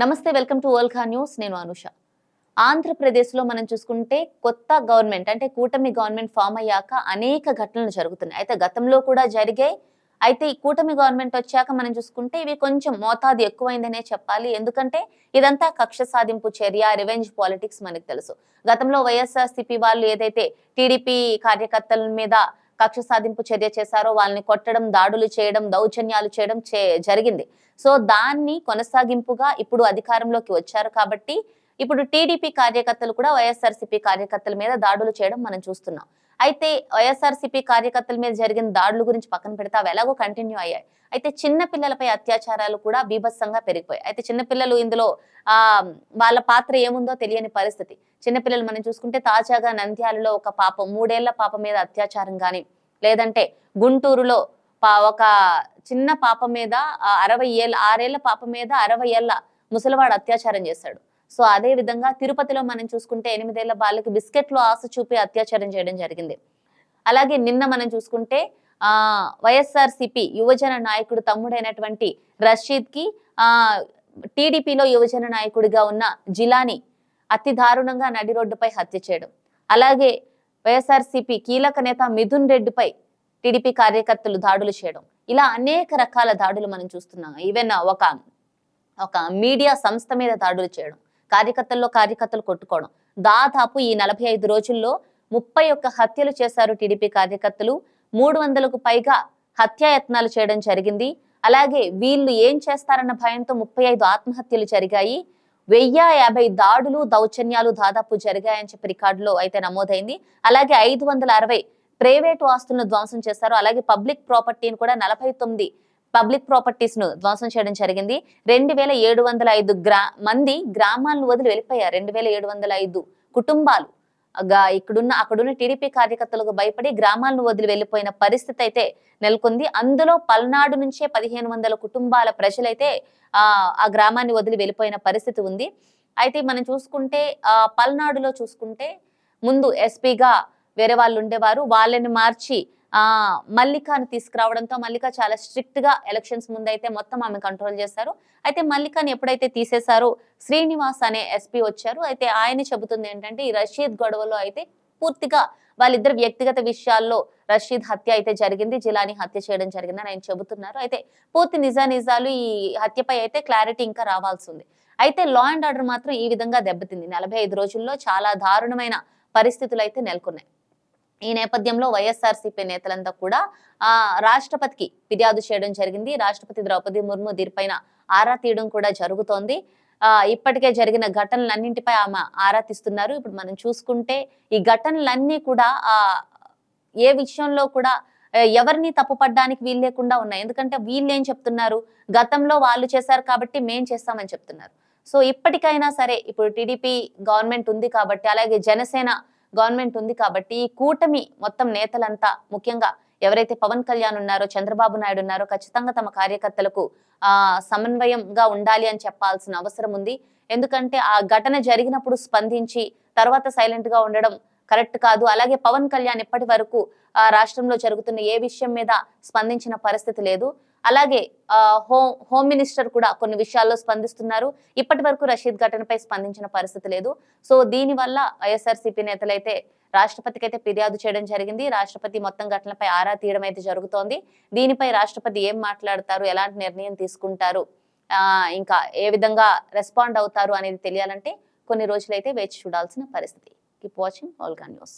నమస్తే welcome to ఓల్ఖా news. నేను అనుష. ఆంధ్రప్రదేశ్లో మనం చూసుకుంటే కొత్త గవర్నమెంట్ అంటే కూటమి గవర్నమెంట్ ఫామ్ అయ్యాక అనేక ఘటనలు జరుగుతున్నాయి. అయితే గతంలో కూడా జరిగాయి. అయితే ఈ కూటమి గవర్నమెంట్ వచ్చాక మనం చూసుకుంటే ఇవి కొంచెం మోతాదు ఎక్కువైందనే చెప్పాలి. ఎందుకంటే ఇదంతా కక్ష సాధింపు చర్య రివెంజ్ పాలిటిక్స్ మనకు తెలుసు. గతంలో వైఎస్ఆర్సీపీ వాళ్ళు ఏదైతే టీడీపీ కార్యకర్తల మీద కక్ష సాధింపు చర్య చేశారో వాళ్ళని కొట్టడం దాడులు చేయడం దౌర్జన్యాలు చేయడం జరిగింది. సో దాన్ని కొనసాగింపుగా ఇప్పుడు అధికారంలోకి వచ్చారు కాబట్టి ఇప్పుడు టీడీపీ కార్యకర్తలు కూడా వైఎస్ఆర్సీపీ కార్యకర్తల మీద దాడులు చేయడం మనం చూస్తున్నాం. అయితే వైఎస్ఆర్సీపీ కార్యకర్తల మీద జరిగిన దాడుల గురించి పక్కన పెడితే అవి ఎలాగో కంటిన్యూ అయ్యాయి. అయితే చిన్న పిల్లలపై అత్యాచారాలు కూడా బీభత్సంగా పెరిగిపోయాయి. అయితే చిన్నపిల్లలు ఇందులో ఆ వాళ్ళ పాత్ర ఏముందో తెలియని పరిస్థితి. చిన్నపిల్లలు మనం చూసుకుంటే తాజాగా నంద్యాలలో ఒక పాప మూడేళ్ళ పాప మీద అత్యాచారం కానీ లేదంటే గుంటూరులో ఒక చిన్న పాప మీద అరవై ఏళ్ళ ఆరేళ్ళ పాప మీద అరవై ఏళ్ళ ముసలివాడు అత్యాచారం చేశాడు. సో అదే విధంగా తిరుపతిలో మనం చూసుకుంటే ఎనిమిదేళ్ళ బాలకి బిస్కెట్లో ఆశ చూపి అత్యాచారం చేయడం జరిగింది. అలాగే నిన్న మనం చూసుకుంటే ఆ వైఎస్ఆర్ సిపి యువజన నాయకుడు తమ్ముడైనటువంటి రషీద్కి ఆ టీడీపీలో యువజన నాయకుడిగా ఉన్న జిలాని అతి దారుణంగా నడి రోడ్డుపై హత్య చేయడం. అలాగే వైఎస్ఆర్సీపీ కీలక నేత మిథున్ రెడ్డిపై టీడీపీ కార్యకర్తలు దాడులు చేయడం. ఇలా అనేక రకాల దాడులు మనం చూస్తున్నాం. ఈవెన్ ఒక ఒక మీడియా సంస్థ మీద దాడులు చేయడం కార్యకర్తల్లో కార్యకర్తలు కొట్టుకోవడం. దాదాపు ఈ నలభై ఐదు రోజుల్లో ముప్పై ఒక్క హత్యలు చేశారు టీడీపీ కార్యకర్తలు. మూడు వందలకు పైగా హత్యాయత్నాలు చేయడం జరిగింది. అలాగే వీళ్ళు ఏం చేస్తారన్న భయంతో ముప్పై ఐదు ఆత్మహత్యలు జరిగాయి. వెయ్యి యాభై దాడులు దౌర్జన్యాలు దాదాపు జరిగాయని చెప్పి రికార్డులో అయితే నమోదైంది. అలాగే ఐదు వందల అరవై ప్రైవేటు ఆస్తులను ధ్వంసం చేశారు. అలాగే పబ్లిక్ ప్రాపర్టీని కూడా నలభై తొమ్మిది పబ్లిక్ ప్రాపర్టీస్ను ధ్వంసం చేయడం జరిగింది. రెండు వేల ఏడు వందల ఐదు గ్రా మంది గ్రామాలను వదిలి వెళ్ళిపోయారు. రెండు వేల ఏడు వందల ఐదు కుటుంబాలు ఇక్కడున్న అక్కడున్న టీడీపీ కార్యకర్తలకు భయపడి గ్రామాలను వదిలి వెళ్ళిపోయిన పరిస్థితి అయితే నెలకొంది. అందులో పల్నాడు నుంచే పదిహేను వందల కుటుంబాల ప్రజలైతే ఆ గ్రామాన్ని వదిలి వెళ్ళిపోయిన పరిస్థితి ఉంది. అయితే మనం చూసుకుంటే ఆ పల్నాడులో చూసుకుంటే ముందు ఎస్పీగా వేరే వాళ్ళు ఉండేవారు. వాళ్ళని మార్చి మల్లికాను తీసుకురావడంతో మల్లిక చాలా స్ట్రిక్ట్గా ఎలక్షన్స్ ముందైతే మొత్తం ఆమె కంట్రోల్ చేశారు. అయితే మల్లికాని ఎప్పుడైతే తీసేశారో శ్రీనివాస్ అనే ఎస్పీ వచ్చారు. అయితే ఆయన చెబుతుంది ఏంటంటే ఈ రషీద్ గొడవలో అయితే పూర్తిగా వాళ్ళిద్దరు వ్యక్తిగత విషయాల్లో రషీద్ హత్య అయితే జరిగింది జిలాని హత్య చేయడం జరిగిందని ఆయన చెబుతున్నారు. అయితే పూర్తి నిజా నిజాలు ఈ హత్యపై అయితే క్లారిటీ ఇంకా రావాల్సి ఉంది. అయితే లా అండ్ ఆర్డర్ మాత్రం ఈ విధంగా దెబ్బతింది. నలభై రోజుల్లో చాలా దారుణమైన పరిస్థితులు అయితే నెలకొన్నాయి. ఈ నేపథ్యంలో వైఎస్ఆర్సీపీ నేతలంతా కూడా ఆ రాష్ట్రపతికి ఫిర్యాదు చేయడం జరిగింది. రాష్ట్రపతి ద్రౌపది ముర్ము దీనిపైన ఆరా తీయడం కూడా జరుగుతోంది. ఆ ఇప్పటికే జరిగిన ఘటనలన్నింటిపై ఆమె ఆరా తీస్తున్నారు. ఇప్పుడు మనం చూసుకుంటే ఈ ఘటనలన్నీ కూడా ఆ ఏ విషయంలో కూడా ఎవరిని తప్పుపడ్డానికి వీలు లేకుండా ఉన్నాయి. ఎందుకంటే వీళ్ళు ఏం చెప్తున్నారు? గతంలో వాళ్ళు చేశారు కాబట్టి మేం చేస్తామని చెప్తున్నారు. సో ఇప్పటికైనా సరే ఇప్పుడు టీడీపీ గవర్నమెంట్ ఉంది కాబట్టి అలాగే జనసేన గవర్నమెంట్ ఉంది కాబట్టి ఈ కూటమి మొత్తం నేతలంతా ముఖ్యంగా ఎవరైతే పవన్ కళ్యాణ్ ఉన్నారో చంద్రబాబు నాయుడు ఉన్నారో ఖచ్చితంగా తమ కార్యకర్తలకు ఆ సమన్వయంగా ఉండాలి అని చెప్పాల్సిన అవసరం ఉంది. ఎందుకంటే ఆ ఘటన జరిగినప్పుడు స్పందించి తర్వాత సైలెంట్గా ఉండడం కరెక్ట్ కాదు. అలాగే పవన్ కళ్యాణ్ ఇప్పటి వరకు రాష్ట్రంలో జరుగుతున్న ఏ విషయం మీద స్పందించిన పరిస్థితి లేదు. అలాగే హోమ్ హోమ్ మినిస్టర్ కూడా కొన్ని విషయాల్లో స్పందిస్తున్నారు. ఇప్పటి వరకు రషీద్ ఘటనపై స్పందించిన పరిస్థితి లేదు. సో దీని వల్ల వైఎస్ఆర్సీపీ నేతలైతే రాష్ట్రపతికి అయితే ఫిర్యాదు చేయడం జరిగింది. రాష్ట్రపతి మొత్తం ఘటనపై ఆరా తీయడం అయితే జరుగుతోంది. దీనిపై రాష్ట్రపతి ఏం మాట్లాడతారు? ఎలాంటి నిర్ణయం తీసుకుంటారు? ఇంకా ఏ విధంగా రెస్పాండ్ అవుతారు అనేది తెలియాలంటే కొన్ని రోజులైతే వేచి చూడాల్సిన పరిస్థితి. కీప్ వాచింగ్ ఆల్గా న్యూస్.